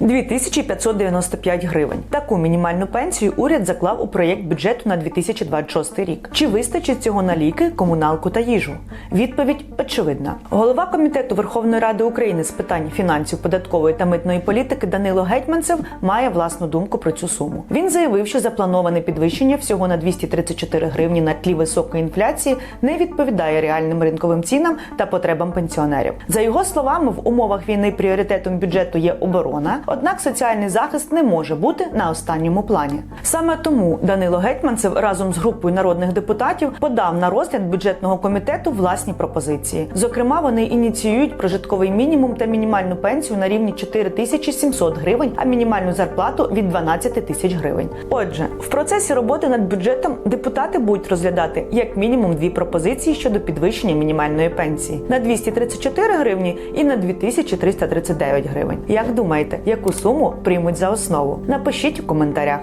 2595 гривень. Таку мінімальну пенсію уряд заклав у проєкт бюджету на 2026 рік. Чи вистачить цього на ліки, комуналку та їжу? Відповідь очевидна. Голова комітету Верховної Ради України з питань фінансів, податкової та митної політики Данило Гетьманцев має власну думку про цю суму. Він заявив, що заплановане підвищення всього на 234 гривні на тлі високої інфляції не відповідає реальним ринковим цінам та потребам пенсіонерів. За його словами, в умовах війни пріоритетом бюджету є оборона. Однак соціальний захист не може бути на останньому плані. Саме тому Данило Гетьманцев разом з групою народних депутатів подав на розгляд бюджетного комітету власні пропозиції. Зокрема, вони ініціюють прожитковий мінімум та мінімальну пенсію на рівні 4700 гривень, а мінімальну зарплату від 12 тисяч гривень. Отже, в процесі роботи над бюджетом депутати будуть розглядати як мінімум дві пропозиції щодо підвищення мінімальної пенсії на 234 гривні і на 2339 гривень. Як думаєте, яку суму приймуть за основу? Напишіть у коментарях.